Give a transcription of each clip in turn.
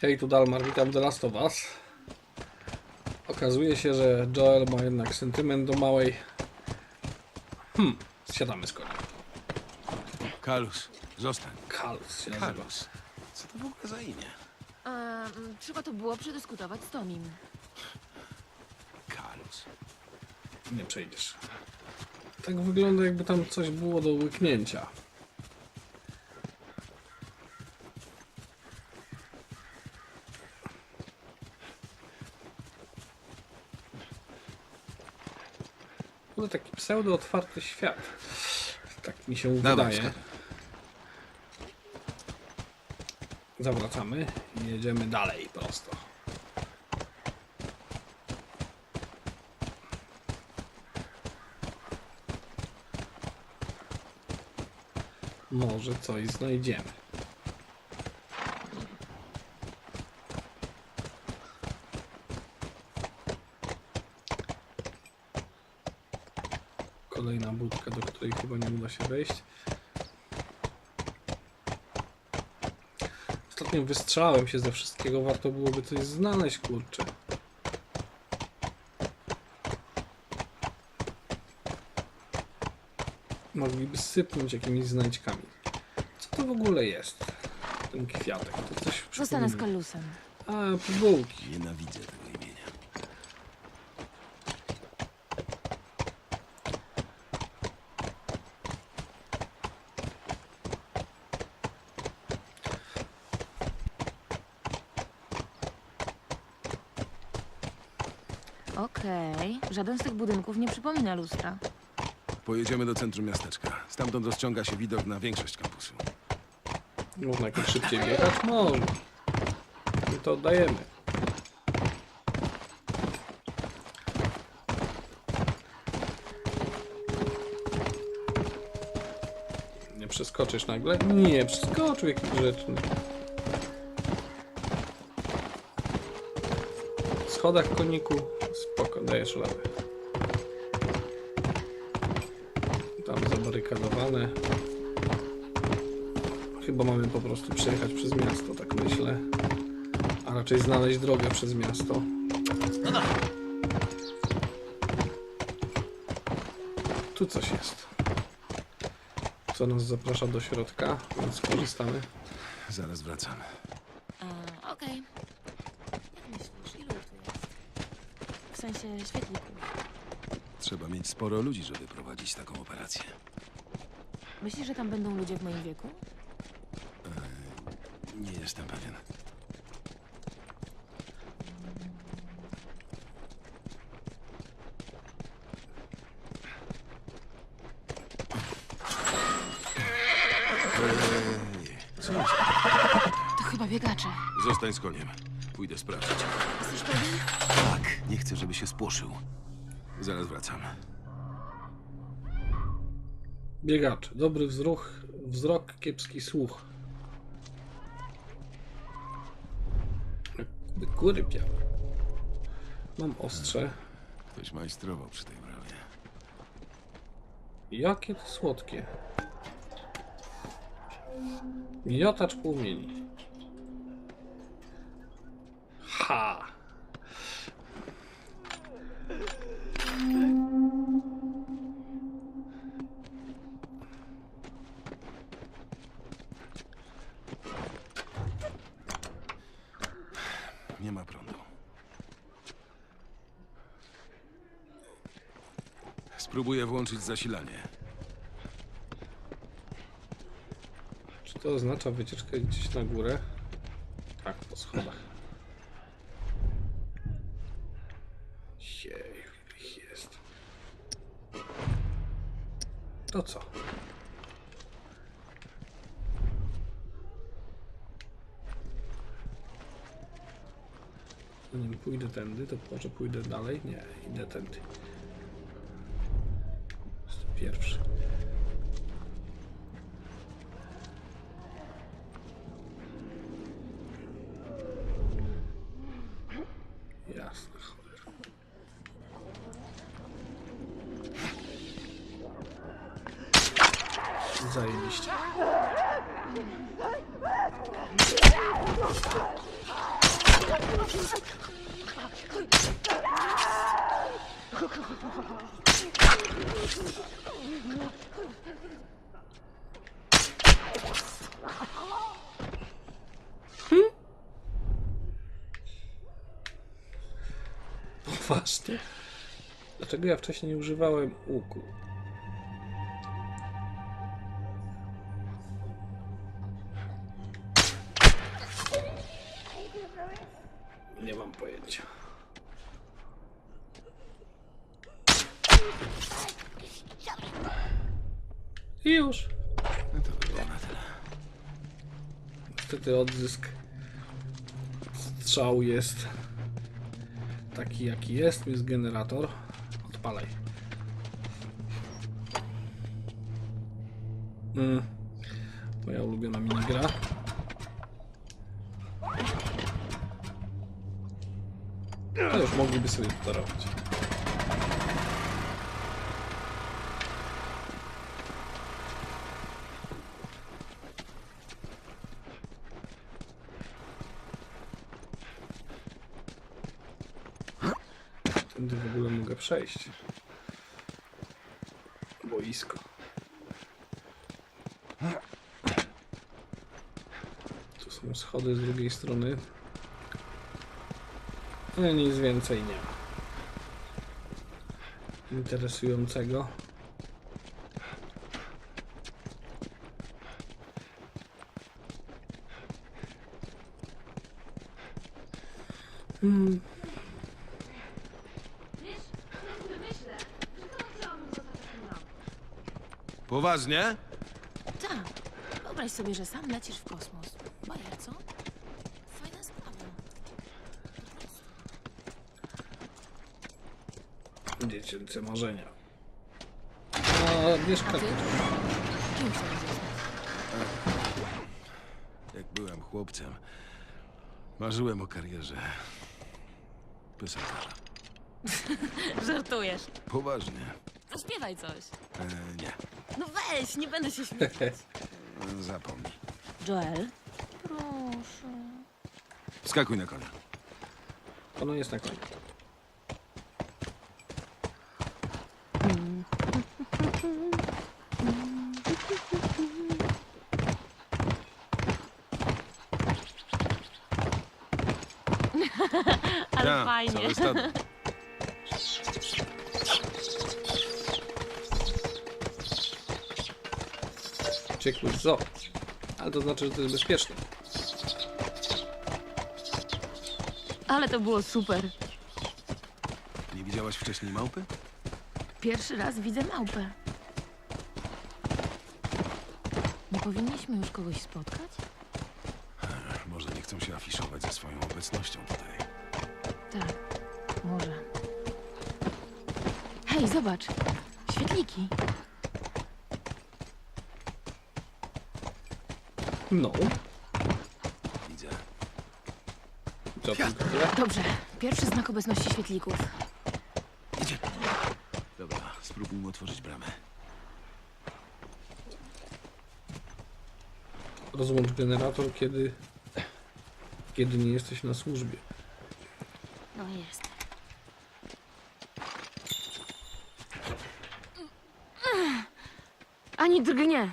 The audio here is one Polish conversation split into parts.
Hej, tu Dalmar, witam The Last of Us. Okazuje się, że Joel ma jednak sentyment do małej... Hmm, siadamy z koniem. Kalus, zostań. Kalus się nazywa. Kalus. Co to w ogóle za imię? A, mm, trzeba to było przedyskutować z Tomim. Kalus. Nie przejdziesz. Tak wygląda jakby tam coś było do łyknięcia. To taki pseudo otwarty świat. Tak mi się Dawaj, wydaje. Zawracamy i jedziemy dalej prosto. Może coś znajdziemy. Której chyba nie uda się wejść. Ostatnim wystrzałem się ze wszystkiego warto byłoby coś znaleźć, kurczę. Mogliby sypnąć jakimiś znajdźkami. Co to w ogóle jest? Ten kwiatek. To coś Zostanę z przypomina. Kalusem. A, pigułki. Nienawidzę tego imienia. Okej, żaden z tych budynków nie przypomina lustra. Pojedziemy do centrum miasteczka. Stamtąd rozciąga się widok na większość kampusu. Można jakoś szybciej jechać? Można. I to oddajemy. Nie przeskoczysz nagle? Nie, przeskoczył jakiś grzeczny. W schodach koniku dajesz radę. Tam zabarykadowane. Chyba mamy po prostu przejechać przez miasto, tak myślę. A raczej znaleźć drogę przez miasto. Tu coś jest. Co nas zaprasza do środka, więc skorzystamy. Zaraz wracamy. A, Okej. Jak myślisz, ilu tu jest? W sensie świetlików. Trzeba mieć sporo ludzi, żeby prowadzić taką operację. Myślisz, że tam będą ludzie w moim wieku? Nie jestem pewien. Co jest? To chyba biegacze. Zostań z koniem. Pójdę sprawdzić. Jesteś pewien? Tak, nie chcę, żeby się spłoszył. Zaraz wracam. Biegacz. Dobry wzrok, wzrok kiepski słuch. Jakby góry piał. Mam ostrze. Ktoś majstrował przy tej brawie. Jakie to słodkie. Miotacz płomieni. Ha! Nie ma prądu. Spróbuję włączyć zasilanie. Czy to oznacza wycieczkę gdzieś na górę? Tak, po schodach. Jej, ile ich jest. To co? Zanim pójdę to może pójdę dalej? Nie, idę tędy. Jest pierwszy. Jasne. Hmm? Poważnie? Dlaczego ja wcześniej nie używałem łuku? Nie mam pojęcia. I już. No to by było na tyle. Niestety odzysk strzału jest taki jaki jest. Jest generator. Odpalaj. Mm. Moja ulubiona minigra. Ale już mogliby sobie to robić. Tędy w ogóle mogę przejść. Boisko. Tu są schody z drugiej strony. Ale nic więcej nie ma. Interesującego. Hmm. Poważnie? Tak. Wyobraź sobie, że sam lecisz w kosmos. Bajer, co? Fajna sprawa. Dziecięce marzenia. A, mieszka A ty? Kim zostać? Jak byłem chłopcem, marzyłem o karierze piosenkarza. Żartujesz. Poważnie? Zaśpiewaj coś. E, nie, No weź, nie będę się śmiać. Zapomnij. Joel? Proszę. Wskakuj na konia. Ono jest na koniec. Ale Ta, fajnie. Całe stado. Ciekły zo. Ale to znaczy, że to jest bezpieczne. Ale to było super. Nie widziałaś wcześniej małpy? Pierwszy raz widzę małpę. Nie powinniśmy już kogoś spotkać? Ech, Może nie chcą się afiszować ze swoją obecnością tutaj. Tak, może. Hej, zobacz. Świetliki. No. Widzę. Co tyle? Dobrze, pierwszy znak obecności świetlików. Idzie. Dobra, spróbujmy otworzyć bramę. Rozłącz generator, kiedy... Kiedy nie jesteś na służbie. No jest. Ani drgnie.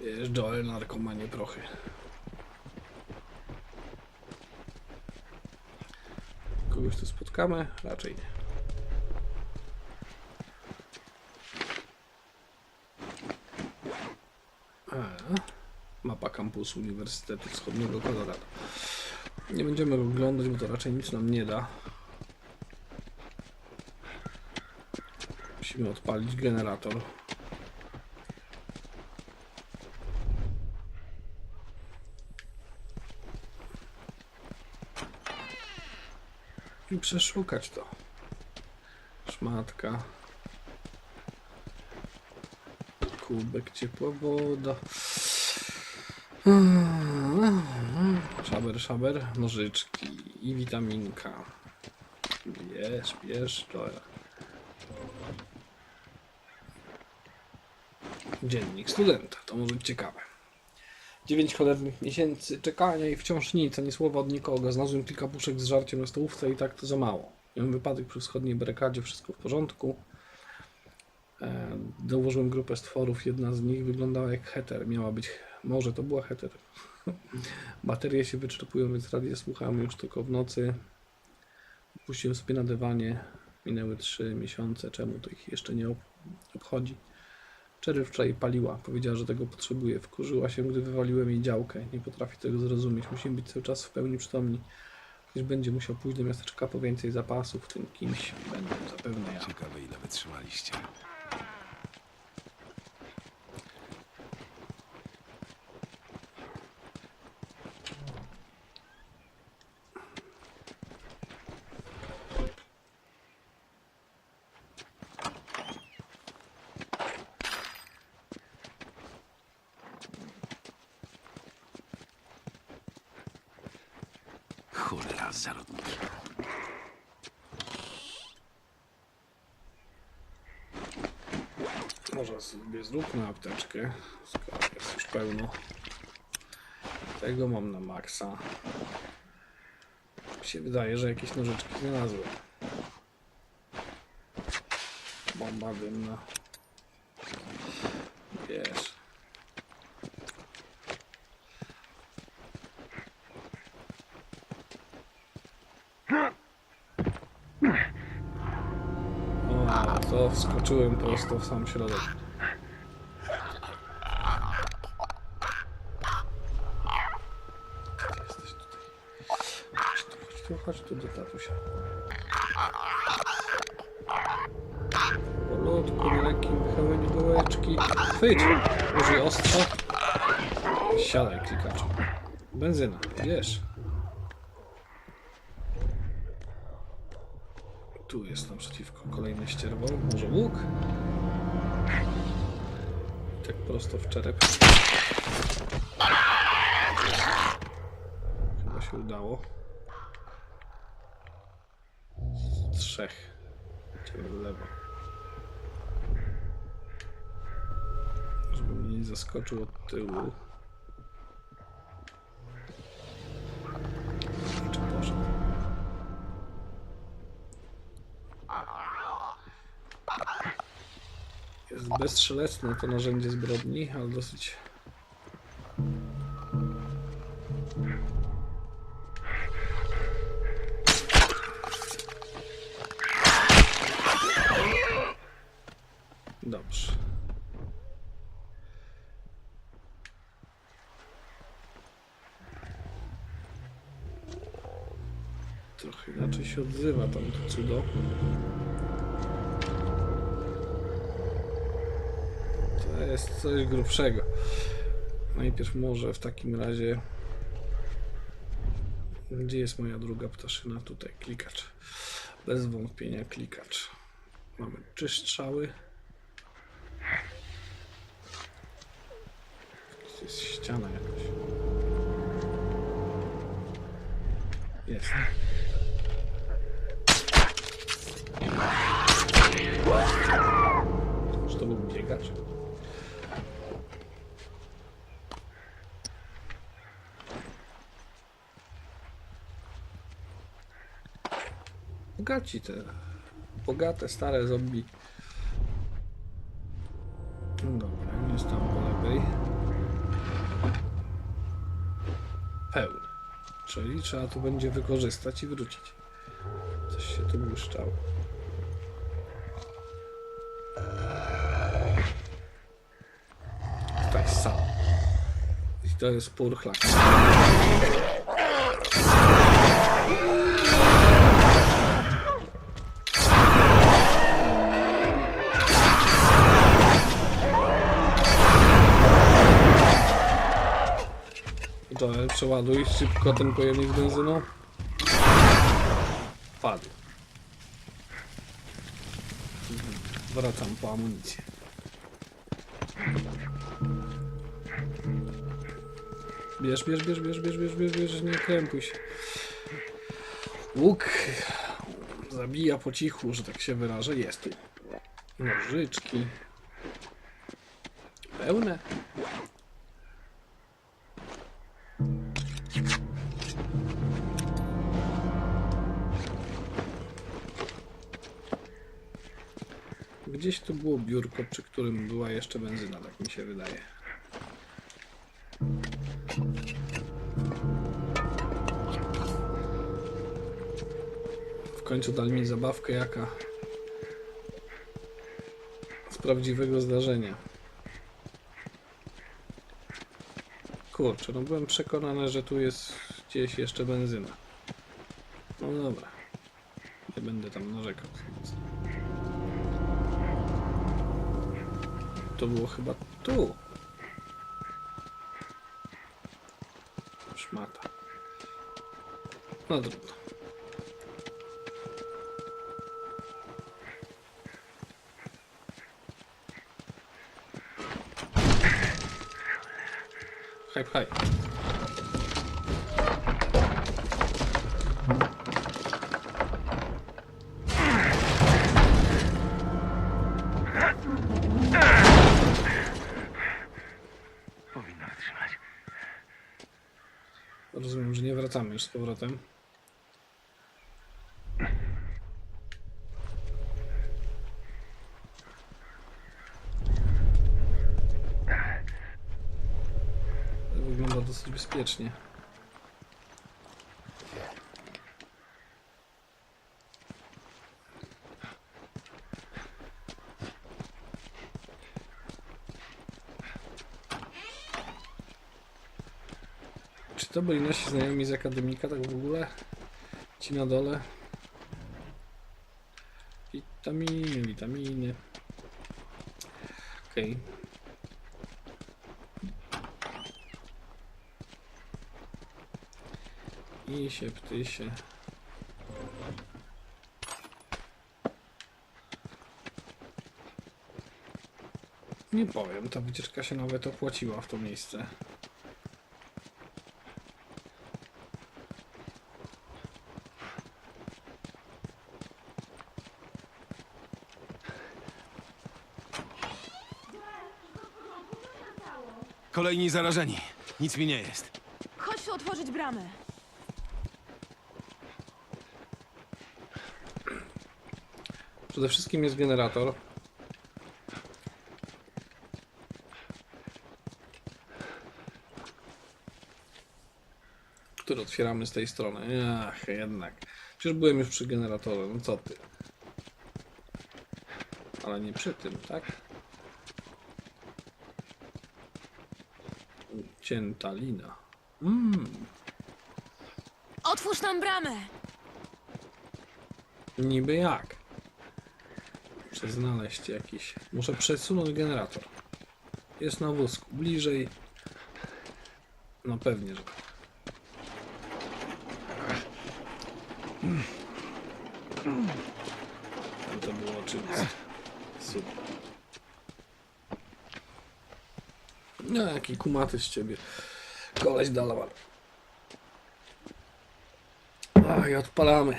Wiesz, Narkomanie prochy. Kogoś tu spotkamy? Raczej nie. Mapa kampusu Uniwersytetu Wschodniego Colorado. Nie będziemy go oglądać, bo to raczej nic nam nie da. Musimy odpalić generator. I przeszukać to. Szmatka. Kubek, ciepła woda. Szaber, szaber, nożyczki i witaminka. Bierz, bierz, to Dziennik studenta, to może być ciekawe. Dziewięć cholernych miesięcy czekania i wciąż nic, ani słowa od nikogo. Znalazłem kilka puszek z żarciem na stołówce i tak to za mało. Miałem wypadek przy wschodniej barakadzie, wszystko w porządku. E, Dołożyłem grupę stworów, jedna z nich wyglądała jak heter. Miała być Może to była heter. Baterie się wyczerpują, więc radia słuchamy już tylko w nocy. Puściłem sobie na dywanie. Minęły 3 miesiące. Czemu to ich jeszcze nie ob- obchodzi? Cherry wczoraj paliła. Powiedziała, że tego potrzebuje. Wkurzyła się, gdy wywaliłem jej działkę. Nie potrafi tego zrozumieć. Musimy być cały czas w pełni przytomni. Ktoś będzie musiał pójść do miasteczka po więcej zapasów. Tym kimś będę zapewne ja. Ciekawe, ile wytrzymaliście. Cholera, zarodnik. Może sobie zróbmy apteczkę, skoro jest już pełno. Tego mam na maksa. Mi się wydaje, że jakieś nożyczki znalazłem. Bomba dymna. Wiesz. O, to wskoczyłem prosto w sam środek. Gdzie jesteś tutaj? Chodź tu, chodź tu, chodź tu do tatusia. Powolutku, na lekkim wychyleniu dołeczki. Chwyć! Użyj ostrza. Siadaj, klikaczu. Benzyna, wiesz. Tu jest naprzeciwko kolejne ścierwo. Może łuk? Tak prosto w czerep. Chyba się udało. Z trzech. Idziemy w lewo. Żeby mnie nie zaskoczył od tyłu. Bezstrzelecne to narzędzie zbrodni, ale dosyć. Dobrze. Trochę inaczej się odzywa tam to cudo. Coś grubszego. Najpierw może w takim razie. Gdzie jest moja druga ptaszyna? Tutaj klikacz. Bez wątpienia klikacz. Mamy trzy strzały. To jest ściana jakaś. Jest. Czy to był biegacz? Bogaci te. Bogate, stare zombie. No dobra, jest tam po lewej. Pełny. Czyli trzeba tu będzie wykorzystać i wrócić. Coś się tu błyszczało. Tutaj sam. I to jest purchlak. Joel, przeładuj szybko ten pojemnik z benzyną. Padł. Wracam po amunicję. Bierz, bierz, bierz, bierz, bierz, bierz, bierz, bierz, nie krępuj się. Łuk zabija po cichu, że tak się wyrażę. Jest tu. Nożyczki. Pełne. Gdzieś tu było biurko, przy którym była jeszcze benzyna, tak mi się wydaje. W końcu dali mi zabawkę jaka z prawdziwego zdarzenia. Kurczę, no byłem przekonany, że tu jest gdzieś jeszcze benzyna. No dobra, nie będę tam narzekał. To było chyba tu. Szmata. No trudno. Hej, hej. Już z powrotem. Wygląda dosyć bezpiecznie. To byli nasi znajomi z akademika, tak w ogóle? Ci na dole? Witaminy, witaminy. Okej. I się, ptysie. Nie powiem, ta wycieczka się nawet opłaciła w to miejsce. Kolejni zarażeni. Nic mi nie jest. Chodź tu otworzyć bramę. Przede wszystkim jest generator. Który otwieramy z tej strony. Ach, jednak. Przecież byłem już przy generatorze, no co ty. Ale nie przy tym, tak? Cięta lina. Mmm, Otwórz nam bramę! niby jak? Muszę znaleźć jakiś. Muszę przesunąć generator. Jest na wózku. Bliżej. No pewnie, że tak. No to było oczywiste. Super. Jaki kumaty z ciebie. Koleś dalawal. A i odpalamy.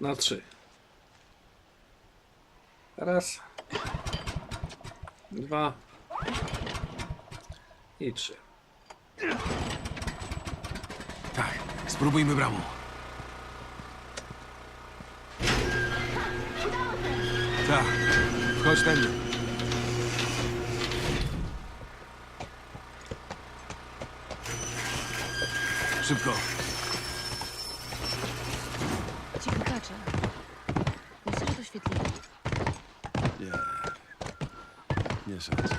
Na trzy. Raz. Dwa. I trzy. Tak, spróbujmy bramą. Tak, wchodź tędy. Szybko. Cicho kacze. Myślę, że to świetliwe. Nie. Nie sądzę.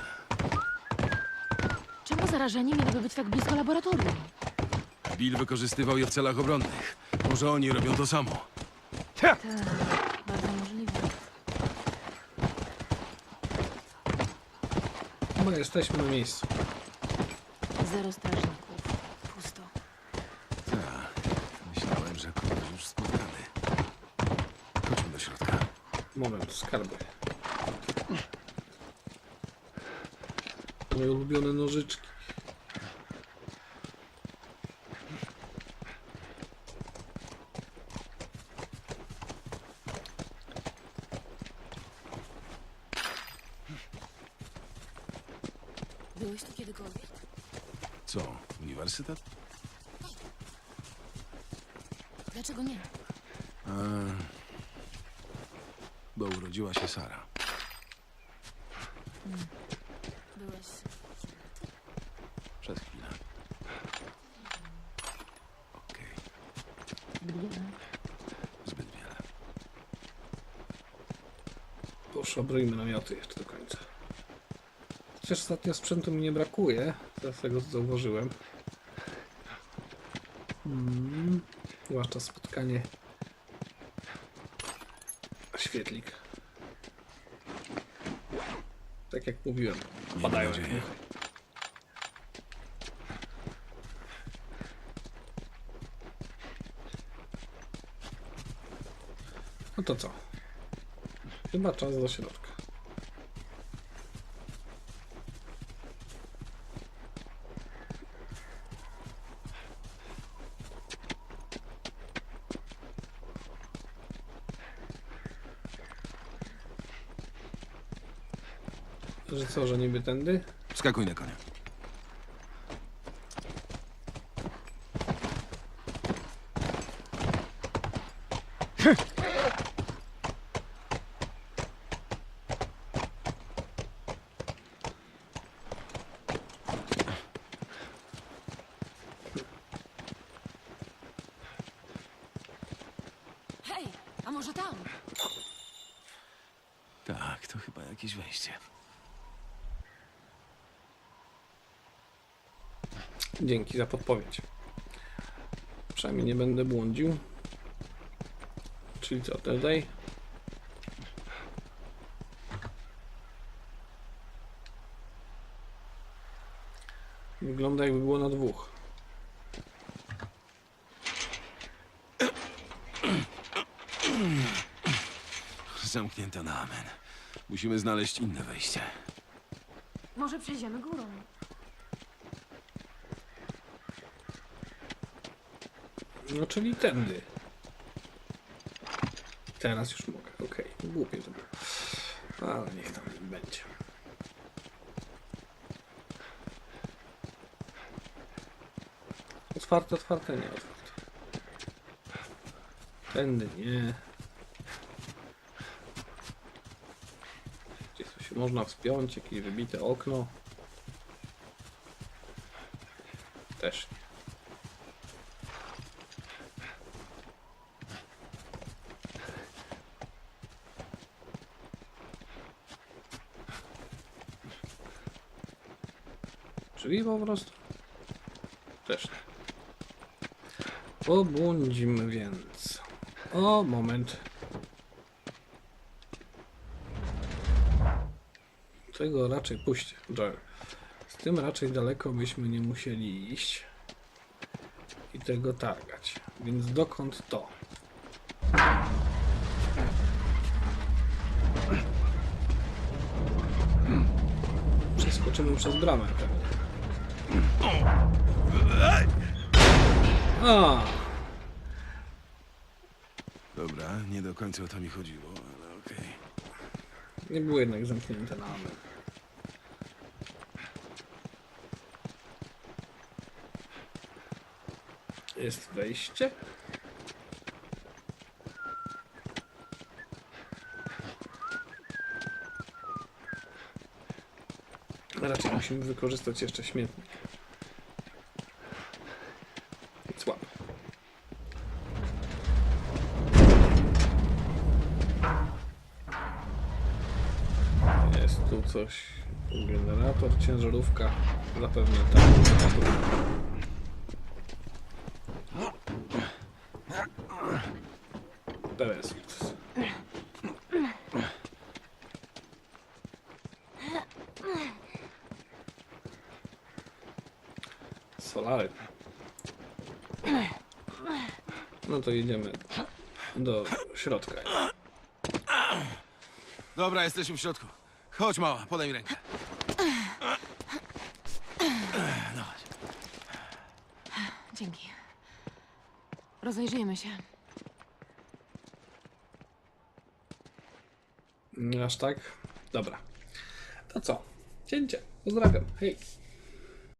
Czemu zarażeni mieliby być tak blisko laboratorium? Bill wykorzystywał je w celach obronnych. Może oni robią to samo. Tak, bardzo możliwe. Chyba jesteśmy na miejscu. Zero strażników. Pusto. Tak, myślałem, że kogoś już spotkamy. Chodźmy do środka. Moment, skarby. Moje ulubione nożyczki. Byłeś tu kiedykolwiek? Co, uniwersytet? Dlaczego nie? A, bo urodziła się Sara. Byłeś... Przez chwilę. Okej. Gdyby Poszobryjmy namioty jeszcze do końca. Chociaż ostatnio sprzętu mi nie brakuje, z tego co zauważyłem. Hmm. Zwłaszcza spotkanie świetlik. Tak jak mówiłem, padają muchy. No to co? Chyba czas do środka. Że co, że niby tędy? Wskakuj na konia. Hej, a może tam? Tak, to chyba jakieś wejście. Dzięki za podpowiedź. Przynajmniej nie będę błądził. Czyli co tutaj? Wygląda jakby było na dwóch. Zamknięto na amen. Musimy znaleźć inne wejście. Może przejdziemy górą. Czyli tędy. Teraz już mogę. Okej, głupie to było. Ale niech tam będzie. Otwarte, otwarte, nie otwarte. Tędy nie. Tu się można wspiąć, jakieś wybite okno. Też nie. Czyli po prostu też nie. Pobłądzimy więc. O, moment. Tego raczej puść, Joel. Z tym raczej daleko byśmy nie musieli iść. I tego targać. Więc dokąd to? Przeskoczymy przez bramę pewnie. A, Dobra, nie do końca o to mi chodziło, ale okej. nie było jednak zamknięte na amen. Jest wejście? Raczej musimy wykorzystać jeszcze śmietnik. Coś. Generator, ciężarówka. Zapewne tak. Teraz jest. Solary. No to idziemy do środka. Dobra, jesteśmy w środku. Chodź, mała, podaj mi rękę. No chodź. Dzięki. Rozejrzyjmy się. Aż tak? Dobra. To co? Cięcie. Pozdrawiam. Hej.